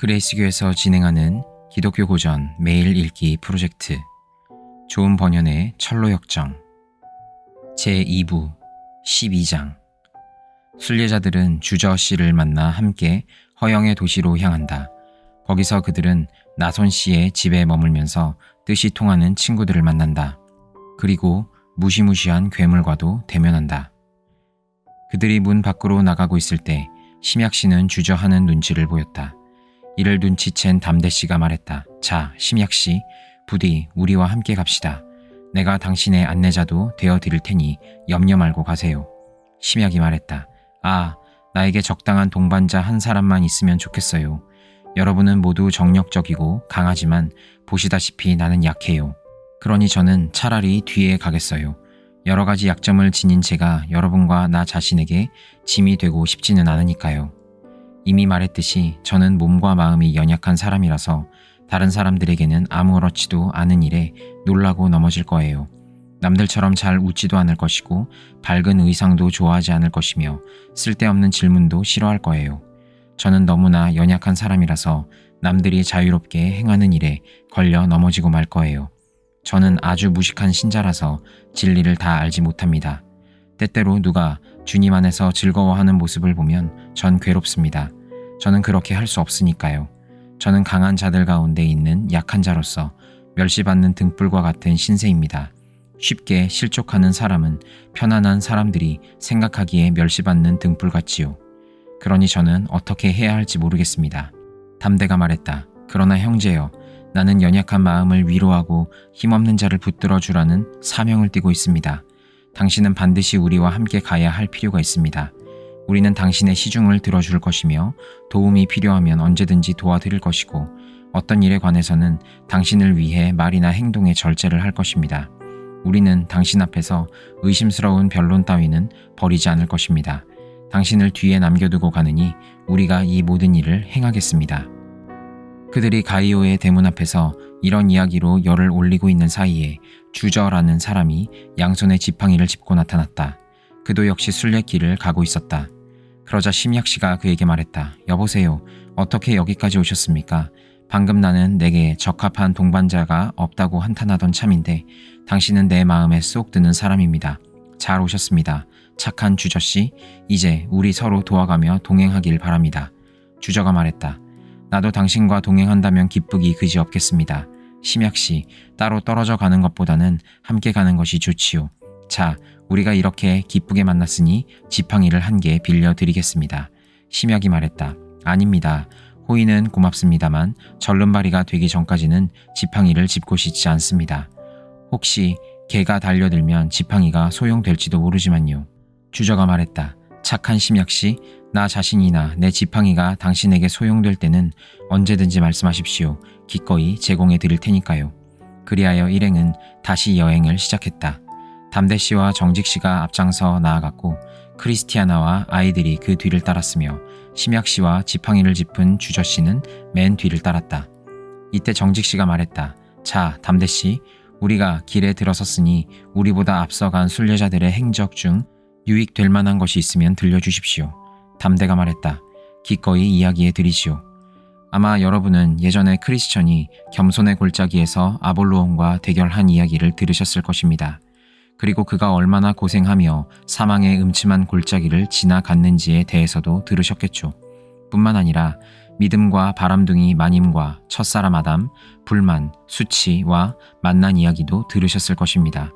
그레이스교에서 진행하는 기독교 고전 매일 읽기 프로젝트 좋은 번연의 철로 역정 제2부 12장 순례자들은 주저 씨를 만나 함께 허영의 도시로 향한다. 거기서 그들은 나손 씨의 집에 머물면서 뜻이 통하는 친구들을 만난다. 그리고 무시무시한 괴물과도 대면한다. 그들이 문 밖으로 나가고 있을 때 심약 씨는 주저하는 눈치를 보였다. 이를 눈치챈 담대 씨가 말했다. 자, 심약 씨, 부디 우리와 함께 갑시다. 내가 당신의 안내자도 되어 드릴 테니 염려 말고 가세요. 심약이 말했다. 아, 나에게 적당한 동반자 한 사람만 있으면 좋겠어요. 여러분은 모두 정력적이고 강하지만 보시다시피 나는 약해요. 그러니 저는 차라리 뒤에 가겠어요. 여러 가지 약점을 지닌 제가 여러분과 나 자신에게 짐이 되고 싶지는 않으니까요. 이미 말했듯이 저는 몸과 마음이 연약한 사람이라서 다른 사람들에게는 아무렇지도 않은 일에 놀라고 넘어질 거예요. 남들처럼 잘 웃지도 않을 것이고 밝은 의상도 좋아하지 않을 것이며 쓸데없는 질문도 싫어할 거예요. 저는 너무나 연약한 사람이라서 남들이 자유롭게 행하는 일에 걸려 넘어지고 말 거예요. 저는 아주 무식한 신자라서 진리를 다 알지 못합니다. 때때로 누가 주님 안에서 즐거워하는 모습을 보면 전 괴롭습니다. 저는 그렇게 할 수 없으니까요. 저는 강한 자들 가운데 있는 약한 자로서 멸시받는 등불과 같은 신세입니다. 쉽게 실족하는 사람은 편안한 사람들이 생각하기에 멸시받는 등불 같지요. 그러니 저는 어떻게 해야 할지 모르겠습니다. 담대가 말했다. 그러나 형제여, 나는 연약한 마음을 위로하고 힘없는 자를 붙들어 주라는 사명을 띠고 있습니다. 당신은 반드시 우리와 함께 가야 할 필요가 있습니다. 우리는 당신의 시중을 들어줄 것이며 도움이 필요하면 언제든지 도와드릴 것이고 어떤 일에 관해서는 당신을 위해 말이나 행동에 절제를 할 것입니다. 우리는 당신 앞에서 의심스러운 변론 따위는 버리지 않을 것입니다. 당신을 뒤에 남겨두고 가느니 우리가 이 모든 일을 행하겠습니다. 그들이 가이오의 대문 앞에서 이런 이야기로 열을 올리고 있는 사이에 주저라는 사람이 양손에 지팡이를 짚고 나타났다. 그도 역시 순례길을 가고 있었다. 그러자 심약 씨가 그에게 말했다. 여보세요. 어떻게 여기까지 오셨습니까? 방금 나는 내게 적합한 동반자가 없다고 한탄하던 참인데 당신은 내 마음에 쏙 드는 사람입니다. 잘 오셨습니다. 착한 주저 씨. 이제 우리 서로 도와가며 동행하길 바랍니다. 주저가 말했다. 나도 당신과 동행한다면 기쁘기 그지 없겠습니다. 심약 씨, 따로 떨어져 가는 것보다는 함께 가는 것이 좋지요. 자, 우리가 이렇게 기쁘게 만났으니 지팡이를 한 개 빌려드리겠습니다. 심약이 말했다. 아닙니다. 호의는 고맙습니다만 절름발이가 되기 전까지는 지팡이를 짚고 싶지 않습니다. 혹시 개가 달려들면 지팡이가 소용될지도 모르지만요. 주저가 말했다. 착한 심약씨, 나 자신이나 내 지팡이가 당신에게 소용될 때는 언제든지 말씀하십시오. 기꺼이 제공해 드릴 테니까요. 그리하여 일행은 다시 여행을 시작했다. 담대 씨와 정직 씨가 앞장서 나아갔고 크리스티아나와 아이들이 그 뒤를 따랐으며 심약 씨와 지팡이를 짚은 주저 씨는 맨 뒤를 따랐다. 이때 정직 씨가 말했다. 자, 담대 씨, 우리가 길에 들어섰으니 우리보다 앞서간 순례자들의 행적 중 유익될 만한 것이 있으면 들려주십시오. 담대가 말했다. 기꺼이 이야기해 드리시오. 아마 여러분은 예전에 크리스천이 겸손의 골짜기에서 아볼로온과 대결한 이야기를 들으셨을 것입니다. 그리고 그가 얼마나 고생하며 사망의 음침한 골짜기를 지나갔는지에 대해서도 들으셨겠죠. 뿐만 아니라 믿음과 바람둥이 마님과 첫사람 아담, 불만, 수치와 만난 이야기도 들으셨을 것입니다.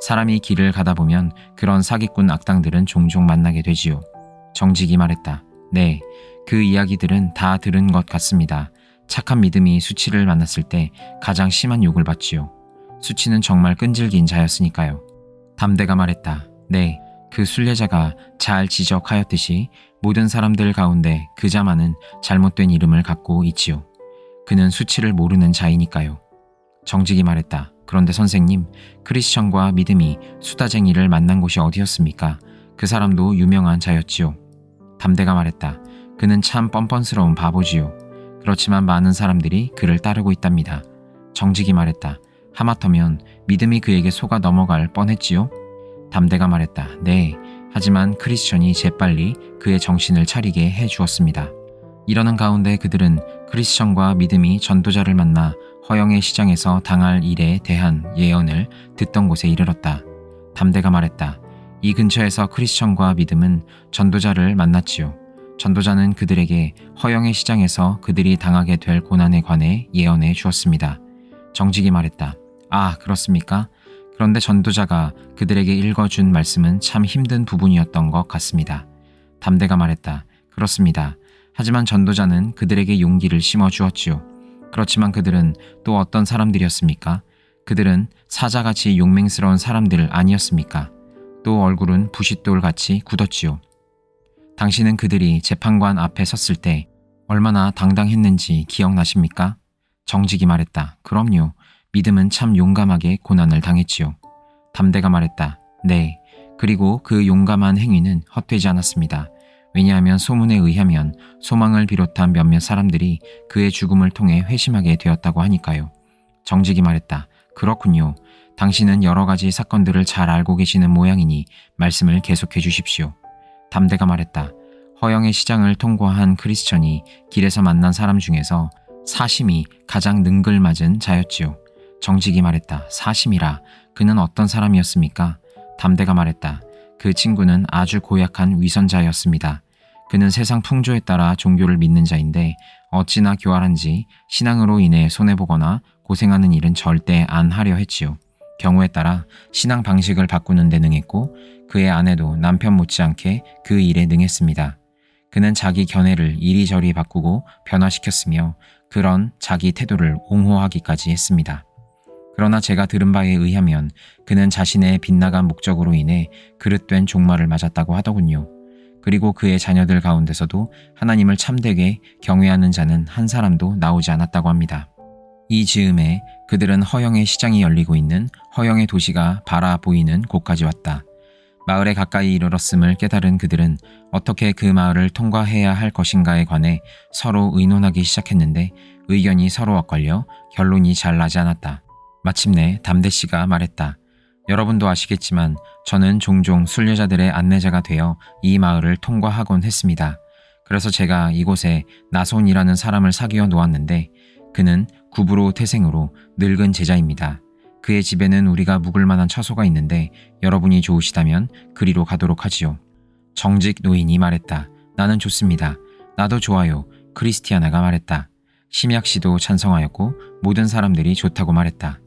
사람이 길을 가다 보면 그런 사기꾼 악당들은 종종 만나게 되지요. 정직이 말했다. 네, 그 이야기들은 다 들은 것 같습니다. 착한 믿음이 수치를 만났을 때 가장 심한 욕을 받지요. 수치는 정말 끈질긴 자였으니까요. 담대가 말했다. 네, 그 순례자가 잘 지적하였듯이 모든 사람들 가운데 그 자만은 잘못된 이름을 갖고 있지요. 그는 수치를 모르는 자이니까요. 정직이 말했다. 그런데 선생님, 크리스천과 믿음이 수다쟁이를 만난 곳이 어디였습니까? 그 사람도 유명한 자였지요. 담대가 말했다. 그는 참 뻔뻔스러운 바보지요. 그렇지만 많은 사람들이 그를 따르고 있답니다. 정직이 말했다. 하마터면 믿음이 그에게 속아 넘어갈 뻔했지요? 담대가 말했다. 네, 하지만 크리스천이 재빨리 그의 정신을 차리게 해 주었습니다. 이러는 가운데 그들은 크리스천과 믿음이 전도자를 만나 허영의 시장에서 당할 일에 대한 예언을 듣던 곳에 이르렀다. 담대가 말했다. 이 근처에서 크리스천과 믿음은 전도자를 만났지요. 전도자는 그들에게 허영의 시장에서 그들이 당하게 될 고난에 관해 예언해 주었습니다. 정직이 말했다. 아, 그렇습니까? 그런데 전도자가 그들에게 읽어준 말씀은 참 힘든 부분이었던 것 같습니다. 담대가 말했다. 그렇습니다. 하지만 전도자는 그들에게 용기를 심어 주었지요. 그렇지만 그들은 또 어떤 사람들이었습니까? 그들은 사자같이 용맹스러운 사람들 아니었습니까? 또 얼굴은 부싯돌같이 굳었지요. 당신은 그들이 재판관 앞에 섰을 때 얼마나 당당했는지 기억나십니까? 정직이 말했다. 그럼요. 믿음은 참 용감하게 고난을 당했지요. 담대가 말했다. 네. 그리고 그 용감한 행위는 헛되지 않았습니다. 왜냐하면 소문에 의하면 소망을 비롯한 몇몇 사람들이 그의 죽음을 통해 회심하게 되었다고 하니까요. 정직이 말했다. 그렇군요. 당신은 여러 가지 사건들을 잘 알고 계시는 모양이니 말씀을 계속해 주십시오. 담대가 말했다. 허영의 시장을 통과한 크리스천이 길에서 만난 사람 중에서 사심이 가장 능글맞은 자였지요. 정직이 말했다. 사심이라. 그는 어떤 사람이었습니까? 담대가 말했다. 그 친구는 아주 고약한 위선자였습니다. 그는 세상 풍조에 따라 종교를 믿는 자인데 어찌나 교활한지 신앙으로 인해 손해보거나 고생하는 일은 절대 안 하려 했지요. 경우에 따라 신앙 방식을 바꾸는 데 능했고 그의 아내도 남편 못지않게 그 일에 능했습니다. 그는 자기 견해를 이리저리 바꾸고 변화시켰으며 그런 자기 태도를 옹호하기까지 했습니다. 그러나 제가 들은 바에 의하면 그는 자신의 빗나간 목적으로 인해 그릇된 종말을 맞았다고 하더군요. 그리고 그의 자녀들 가운데서도 하나님을 참되게 경외하는 자는 한 사람도 나오지 않았다고 합니다. 이 즈음에 그들은 허영의 시장이 열리고 있는 허영의 도시가 바라 보이는 곳까지 왔다. 마을에 가까이 이르렀음을 깨달은 그들은 어떻게 그 마을을 통과해야 할 것인가에 관해 서로 의논하기 시작했는데 의견이 서로 엇갈려 결론이 잘 나지 않았다. 마침내 담대 씨가 말했다. 여러분도 아시겠지만 저는 종종 순례자들의 안내자가 되어 이 마을을 통과하곤 했습니다. 그래서 제가 이곳에 나손이라는 사람을 사귀어 놓았는데 그는 구부로 태생으로 늙은 제자입니다. 그의 집에는 우리가 묵을 만한 처소가 있는데 여러분이 좋으시다면 그리로 가도록 하지요. 정직 노인이 말했다. 나는 좋습니다. 나도 좋아요. 크리스티아나가 말했다. 심약 씨도 찬성하였고 모든 사람들이 좋다고 말했다.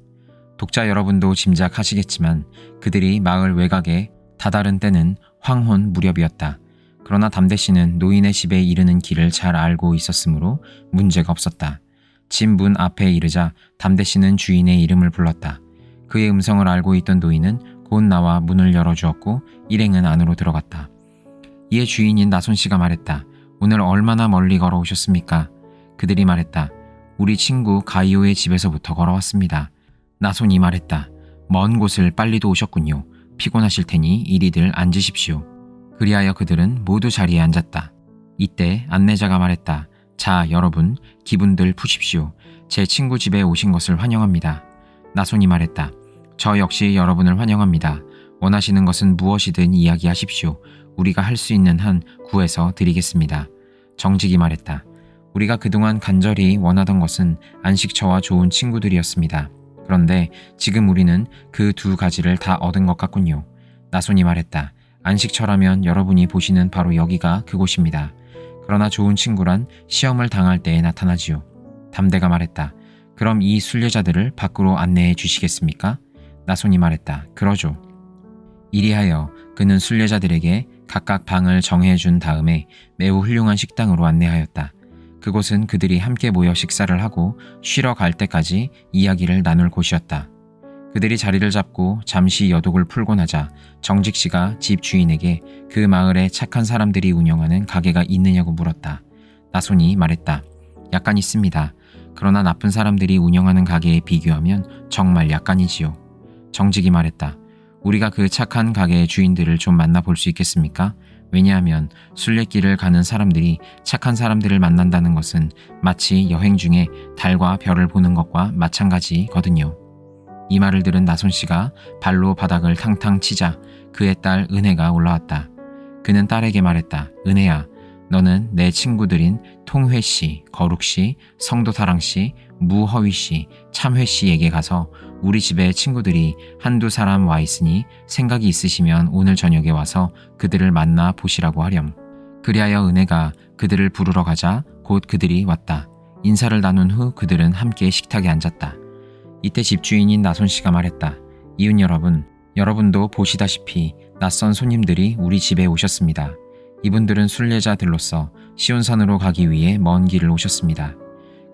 독자 여러분도 짐작하시겠지만 그들이 마을 외곽에 다다른 때는 황혼 무렵이었다. 그러나 담대 씨는 노인의 집에 이르는 길을 잘 알고 있었으므로 문제가 없었다. 집 문 앞에 이르자 담대 씨는 주인의 이름을 불렀다. 그의 음성을 알고 있던 노인은 곧 나와 문을 열어주었고 일행은 안으로 들어갔다. 이에 주인인 나손 씨가 말했다. 오늘 얼마나 멀리 걸어오셨습니까? 그들이 말했다. 우리 친구 가이오의 집에서부터 걸어왔습니다. 나손이 말했다. 먼 곳을 빨리도 오셨군요. 피곤하실 테니 이리들 앉으십시오. 그리하여 그들은 모두 자리에 앉았다. 이때 안내자가 말했다. 자, 여러분, 기분들 푸십시오. 제 친구 집에 오신 것을 환영합니다. 나손이 말했다. 저 역시 여러분을 환영합니다. 원하시는 것은 무엇이든 이야기하십시오. 우리가 할 수 있는 한 구해서 드리겠습니다. 정직이 말했다. 우리가 그동안 간절히 원하던 것은 안식처와 좋은 친구들이었습니다. 그런데 지금 우리는 그 두 가지를 다 얻은 것 같군요. 나손이 말했다. 안식처라면 여러분이 보시는 바로 여기가 그곳입니다. 그러나 좋은 친구란 시험을 당할 때에 나타나지요. 담대가 말했다. 그럼 이 순례자들을 밖으로 안내해 주시겠습니까? 나손이 말했다. 그러죠. 이리하여 그는 순례자들에게 각각 방을 정해 준 다음에 매우 훌륭한 식당으로 안내하였다. 그곳은 그들이 함께 모여 식사를 하고 쉬러 갈 때까지 이야기를 나눌 곳이었다. 그들이 자리를 잡고 잠시 여독을 풀곤 하자 정직 씨가 집 주인에게 그 마을에 착한 사람들이 운영하는 가게가 있느냐고 물었다. 나손이 말했다. 약간 있습니다. 그러나 나쁜 사람들이 운영하는 가게에 비교하면 정말 약간이지요. 정직이 말했다. 우리가 그 착한 가게의 주인들을 좀 만나볼 수 있겠습니까? 왜냐하면 순례길을 가는 사람들이 착한 사람들을 만난다는 것은 마치 여행 중에 달과 별을 보는 것과 마찬가지거든요. 이 말을 들은 나손 씨가 발로 바닥을 탕탕 치자 그의 딸 은혜가 올라왔다. 그는 딸에게 말했다. 은혜야, 너는 내 친구들인 통회 씨, 거룩 씨, 성도사랑 씨, 무허위 씨, 참회 씨에게 가서 우리 집에 친구들이 한두 사람 와 있으니 생각이 있으시면 오늘 저녁에 와서 그들을 만나 보시라고 하렴. 그리하여 은혜가 그들을 부르러 가자 곧 그들이 왔다. 인사를 나눈 후 그들은 함께 식탁에 앉았다. 이때 집주인인 나손 씨가 말했다. 이웃 여러분, 여러분도 보시다시피 낯선 손님들이 우리 집에 오셨습니다. 이분들은 순례자들로서 시온산으로 가기 위해 먼 길을 오셨습니다.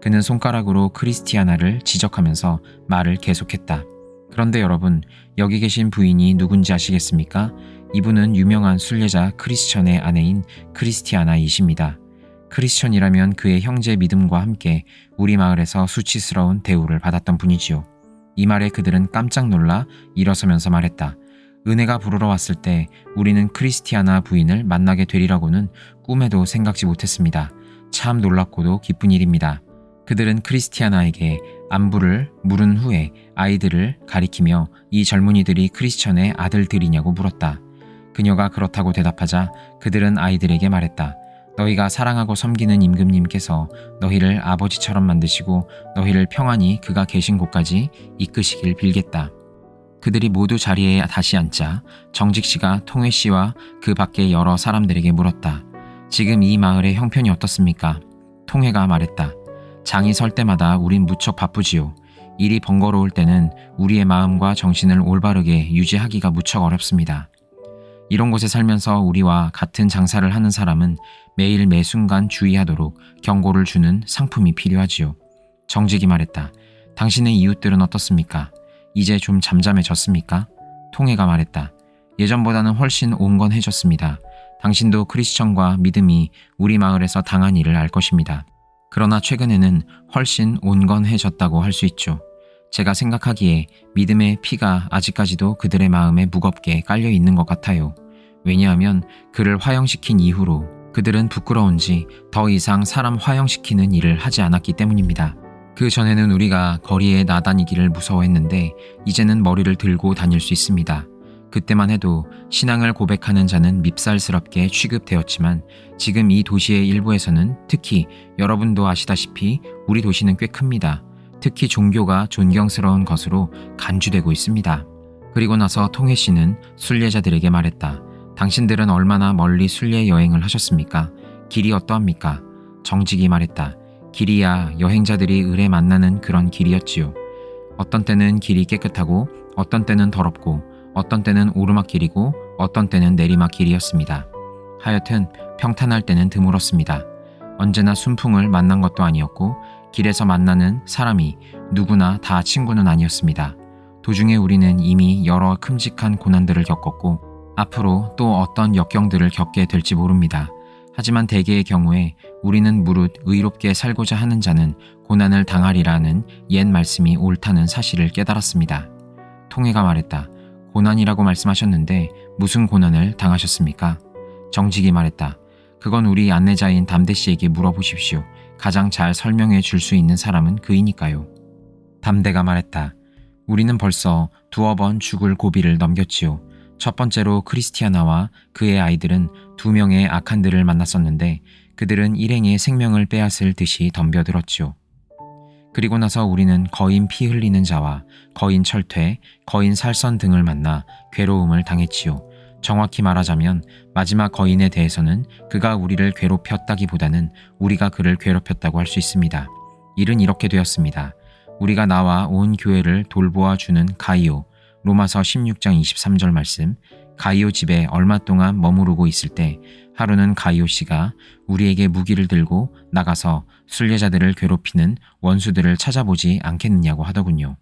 그는 손가락으로 크리스티아나를 지적하면서 말을 계속했다. 그런데 여러분, 여기 계신 부인이 누군지 아시겠습니까? 이분은 유명한 순례자 크리스천의 아내인 크리스티아나이십니다. 크리스천이라면 그의 형제 믿음과 함께 우리 마을에서 수치스러운 대우를 받았던 분이지요. 이 말에 그들은 깜짝 놀라 일어서면서 말했다. 은혜가 부르러 왔을 때 우리는 크리스티아나 부인을 만나게 되리라고는 꿈에도 생각지 못했습니다. 참 놀랍고도 기쁜 일입니다. 그들은 크리스티아나에게 안부를 물은 후에 아이들을 가리키며 이 젊은이들이 크리스천의 아들들이냐고 물었다. 그녀가 그렇다고 대답하자 그들은 아이들에게 말했다. 너희가 사랑하고 섬기는 임금님께서 너희를 아버지처럼 만드시고 너희를 평안히 그가 계신 곳까지 이끄시길 빌겠다. 그들이 모두 자리에 다시 앉자 정직 씨가 통회 씨와 그 밖의 여러 사람들에게 물었다. 지금 이 마을의 형편이 어떻습니까? 통회가 말했다. 장이 설 때마다 우린 무척 바쁘지요. 일이 번거로울 때는 우리의 마음과 정신을 올바르게 유지하기가 무척 어렵습니다. 이런 곳에 살면서 우리와 같은 장사를 하는 사람은 매일 매 순간 주의하도록 경고를 주는 상품이 필요하지요. 정직이 말했다. 당신의 이웃들은 어떻습니까? 이제 좀 잠잠해졌습니까? 통해가 말했다. 예전보다는 훨씬 온건해졌습니다. 당신도 크리스천과 믿음이 우리 마을에서 당한 일을 알 것입니다. 그러나 최근에는 훨씬 온건해졌다고 할 수 있죠. 제가 생각하기에 믿음의 피가 아직까지도 그들의 마음에 무겁게 깔려 있는 것 같아요. 왜냐하면 그를 화형시킨 이후로 그들은 부끄러운지 더 이상 사람 화형시키는 일을 하지 않았기 때문입니다. 그 전에는 우리가 거리에 나다니기를 무서워했는데 이제는 머리를 들고 다닐 수 있습니다. 그때만 해도 신앙을 고백하는 자는 밉살스럽게 취급되었지만 지금 이 도시의 일부에서는 특히 여러분도 아시다시피 우리 도시는 꽤 큽니다. 특히 종교가 존경스러운 것으로 간주되고 있습니다. 그리고 나서 통해 씨는 순례자들에게 말했다. 당신들은 얼마나 멀리 순례 여행을 하셨습니까? 길이 어떠합니까? 정직이 말했다. 길이야 여행자들이 을에 만나는 그런 길이었지요. 어떤 때는 길이 깨끗하고 어떤 때는 더럽고 어떤 때는 오르막길이고 어떤 때는 내리막길이었습니다. 하여튼 평탄할 때는 드물었습니다. 언제나 순풍을 만난 것도 아니었고 길에서 만나는 사람이 누구나 다 친구는 아니었습니다. 도중에 우리는 이미 여러 큼직한 고난들을 겪었고 앞으로 또 어떤 역경들을 겪게 될지 모릅니다. 하지만 대개의 경우에 우리는 무릇 의롭게 살고자 하는 자는 고난을 당하리라는 옛 말씀이 옳다는 사실을 깨달았습니다. 통해가 말했다. 고난이라고 말씀하셨는데 무슨 고난을 당하셨습니까? 정직이 말했다. 그건 우리 안내자인 담대 씨에게 물어보십시오. 가장 잘 설명해 줄 수 있는 사람은 그이니까요. 담대가 말했다. 우리는 벌써 두어 번 죽을 고비를 넘겼지요. 첫 번째로 크리스티아나와 그의 아이들은 두 명의 악한들을 만났었는데 그들은 일행의 생명을 빼앗을 듯이 덤벼들었지요. 그리고 나서 우리는 거인 피 흘리는 자와 거인 철퇴, 거인 살선 등을 만나 괴로움을 당했지요. 정확히 말하자면 마지막 거인에 대해서는 그가 우리를 괴롭혔다기보다는 우리가 그를 괴롭혔다고 할 수 있습니다. 일은 이렇게 되었습니다. 우리가 나와 온 교회를 돌보아 주는 가이오, 로마서 16장 23절 말씀, 가이오 집에 얼마 동안 머무르고 있을 때 하루는 가이오 씨가 우리에게 무기를 들고 나가서 순례자들을 괴롭히는 원수들을 찾아보지 않겠느냐고 하더군요.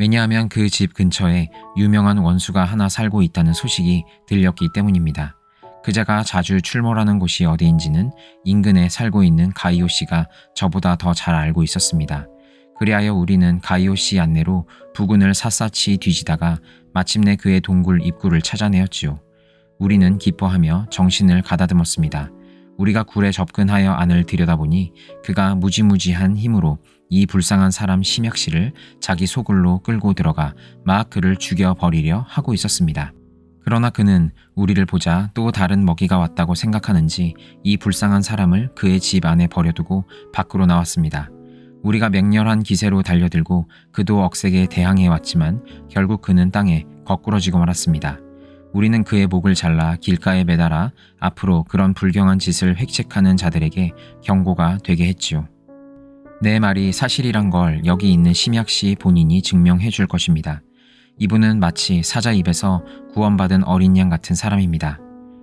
왜냐하면 그 집 근처에 유명한 원수가 하나 살고 있다는 소식이 들렸기 때문입니다. 그자가 자주 출몰하는 곳이 어디인지는 인근에 살고 있는 가이오 씨가 저보다 더 잘 알고 있었습니다. 그리하여 우리는 가이오 씨 안내로 부근을 샅샅이 뒤지다가 마침내 그의 동굴 입구를 찾아내었지요. 우리는 기뻐하며 정신을 가다듬었습니다. 우리가 굴에 접근하여 안을 들여다보니 그가 무지무지한 힘으로 이 불쌍한 사람 심약 씨를 자기 소굴로 끌고 들어가 막 그를 죽여버리려 하고 있었습니다. 그러나 그는 우리를 보자 또 다른 먹이가 왔다고 생각하는지 이 불쌍한 사람을 그의 집 안에 버려두고 밖으로 나왔습니다. 우리가 맹렬한 기세로 달려들고 그도 억세게 대항해 왔지만 결국 그는 땅에 거꾸러지고 말았습니다. 우리는 그의 목을 잘라 길가에 매달아 앞으로 그런 불경한 짓을 획책하는 자들에게 경고가 되게 했지요. 내 말이 사실이란 걸 여기 있는 심약 씨 본인이 증명해 줄 것입니다. 이분은 마치 사자 입에서 구원받은 어린 양 같은 사람입니다.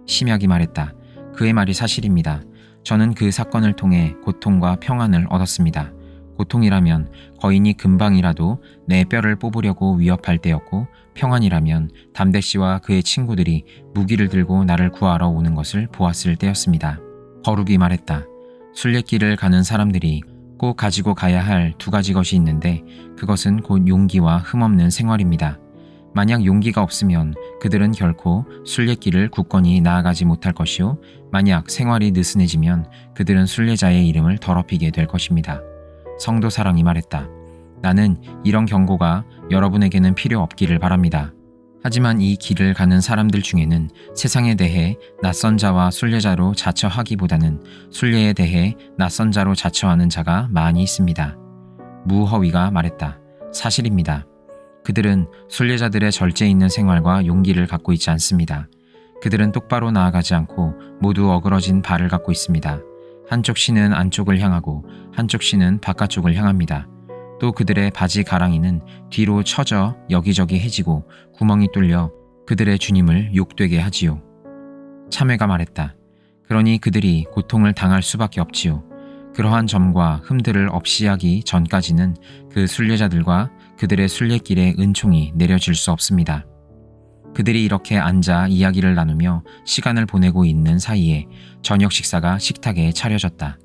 심약이 말했다. 그의 말이 사실입니다. 저는 그 사건을 통해 고통과 평안을 얻었습니다. 고통이라면 거인이 금방이라도 내 뼈를 뽑으려고 위협할 때였고 평안이라면 담대 씨와 그의 친구들이 무기를 들고 나를 구하러 오는 것을 보았을 때였습니다. 거룩이 말했다. 순례길을 가는 사람들이 꼭 가지고 가야 할 두 가지 것이 있는데 그것은 곧 용기와 흠없는 생활입니다. 만약 용기가 없으면 그들은 결코 순례길을 굳건히 나아가지 못할 것이요. 만약 생활이 느슨해지면 그들은 순례자의 이름을 더럽히게 될 것입니다. 성도 사랑이 말했다. 나는 이런 경고가 여러분에게는 필요 없기를 바랍니다. 하지만 이 길을 가는 사람들 중에는 세상에 대해 낯선 자와 순례자로 자처하기보다는 순례에 대해 낯선 자로 자처하는 자가 많이 있습니다. 무허위가 말했다. 사실입니다. 그들은 순례자들의 절제 있는 생활과 용기를 갖고 있지 않습니다. 그들은 똑바로 나아가지 않고 모두 어그러진 발을 갖고 있습니다. 한쪽 신은 안쪽을 향하고 한쪽 신은 바깥쪽을 향합니다. 또 그들의 바지 가랑이는 뒤로 처져 여기저기 해지고 구멍이 뚫려 그들의 주님을 욕되게 하지요. 참회가 말했다. 그러니 그들이 고통을 당할 수밖에 없지요. 그러한 점과 흠들을 없이하기 전까지는 그 순례자들과 그들의 순례길에 은총이 내려질 수 없습니다. 그들이 이렇게 앉아 이야기를 나누며 시간을 보내고 있는 사이에 저녁 식사가 식탁에 차려졌다.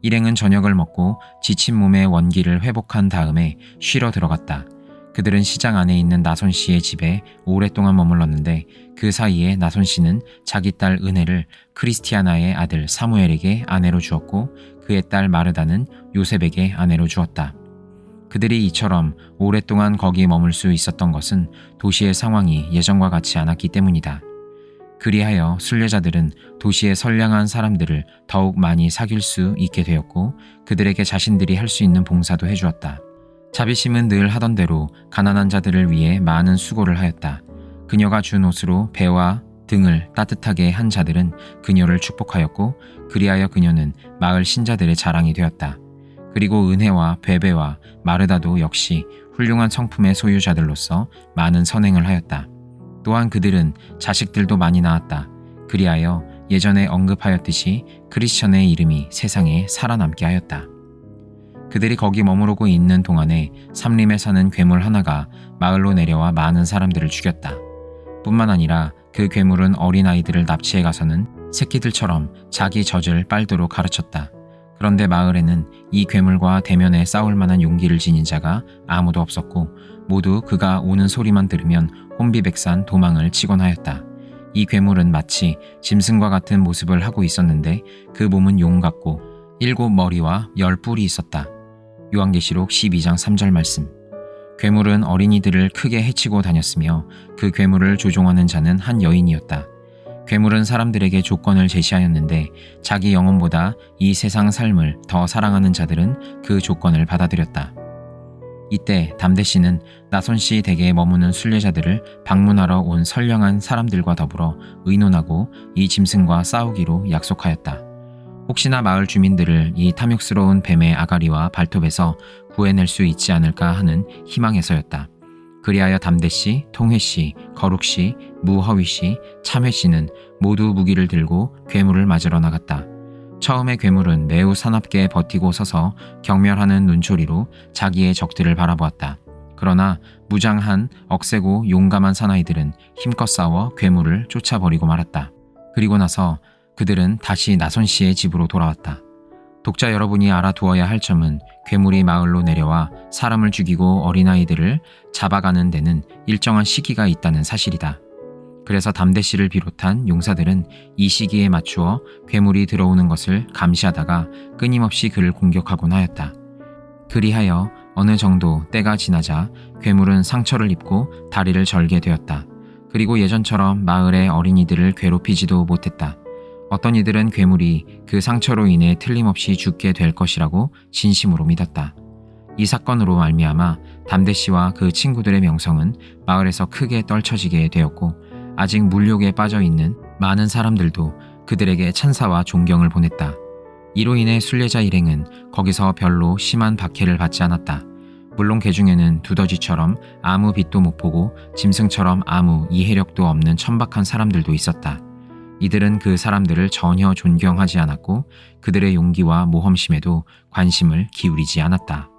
일행은 저녁을 먹고 지친 몸의 원기를 회복한 다음에 쉬러 들어갔다. 그들은 시장 안에 있는 나손 씨의 집에 오랫동안 머물렀는데 그 사이에 나손 씨는 자기 딸 은혜를 크리스티아나의 아들 사무엘에게 아내로 주었고 그의 딸 마르다는 요셉에게 아내로 주었다. 그들이 이처럼 오랫동안 거기 머물 수 있었던 것은 도시의 상황이 예전과 같지 않았기 때문이다. 그리하여 순례자들은 도시의 선량한 사람들을 더욱 많이 사귈 수 있게 되었고 그들에게 자신들이 할 수 있는 봉사도 해주었다. 자비심은 늘 하던 대로 가난한 자들을 위해 많은 수고를 하였다. 그녀가 준 옷으로 배와 등을 따뜻하게 한 자들은 그녀를 축복하였고 그리하여 그녀는 마을 신자들의 자랑이 되었다. 그리고 은혜와 베베와 마르다도 역시 훌륭한 성품의 소유자들로서 많은 선행을 하였다. 또한 그들은 자식들도 많이 낳았다. 그리하여 예전에 언급하였듯이 크리스천의 이름이 세상에 살아남게 하였다. 그들이 거기 머무르고 있는 동안에 삼림에 사는 괴물 하나가 마을로 내려와 많은 사람들을 죽였다. 뿐만 아니라 그 괴물은 어린아이들을 납치해 가서는 새끼들처럼 자기 젖을 빨도록 가르쳤다. 그런데 마을에는 이 괴물과 대면에 싸울 만한 용기를 지닌 자가 아무도 없었고 모두 그가 오는 소리만 들으면 혼비백산 도망을 치곤 하였다. 이 괴물은 마치 짐승과 같은 모습을 하고 있었는데 그 몸은 용 같고 일곱 머리와 열 뿔이 있었다. 요한계시록 12장 3절 말씀. 괴물은 어린이들을 크게 해치고 다녔으며 그 괴물을 조종하는 자는 한 여인이었다. 괴물은 사람들에게 조건을 제시하였는데 자기 영혼보다 이 세상 삶을 더 사랑하는 자들은 그 조건을 받아들였다. 이때 담대 씨는 나손 씨 댁에 머무는 순례자들을 방문하러 온 선량한 사람들과 더불어 의논하고 이 짐승과 싸우기로 약속하였다. 혹시나 마을 주민들을 이 탐욕스러운 뱀의 아가리와 발톱에서 구해낼 수 있지 않을까 하는 희망에서였다. 그리하여 담대 씨, 통회 씨, 거룩 씨, 무허위 씨, 참회 씨는 모두 무기를 들고 괴물을 맞으러 나갔다. 처음에 괴물은 매우 사납게 버티고 서서 경멸하는 눈초리로 자기의 적들을 바라보았다. 그러나 무장한 억세고 용감한 사나이들은 힘껏 싸워 괴물을 쫓아버리고 말았다. 그리고 나서 그들은 다시 나선 씨의 집으로 돌아왔다. 독자 여러분이 알아두어야 할 점은 괴물이 마을로 내려와 사람을 죽이고 어린아이들을 잡아가는 데는 일정한 시기가 있다는 사실이다. 그래서 담대 씨를 비롯한 용사들은 이 시기에 맞추어 괴물이 들어오는 것을 감시하다가 끊임없이 그를 공격하곤 하였다. 그리하여 어느 정도 때가 지나자 괴물은 상처를 입고 다리를 절게 되었다. 그리고 예전처럼 마을의 어린이들을 괴롭히지도 못했다. 어떤 이들은 괴물이 그 상처로 인해 틀림없이 죽게 될 것이라고 진심으로 믿었다. 이 사건으로 말미암아 담대 씨와 그 친구들의 명성은 마을에서 크게 떨쳐지게 되었고 아직 물욕에 빠져 있는 많은 사람들도 그들에게 찬사와 존경을 보냈다. 이로 인해 순례자 일행은 거기서 별로 심한 박해를 받지 않았다. 물론 개 중에는 두더지처럼 아무 빛도 못 보고 짐승처럼 아무 이해력도 없는 천박한 사람들도 있었다. 이들은 그 사람들을 전혀 존경하지 않았고 그들의 용기와 모험심에도 관심을 기울이지 않았다.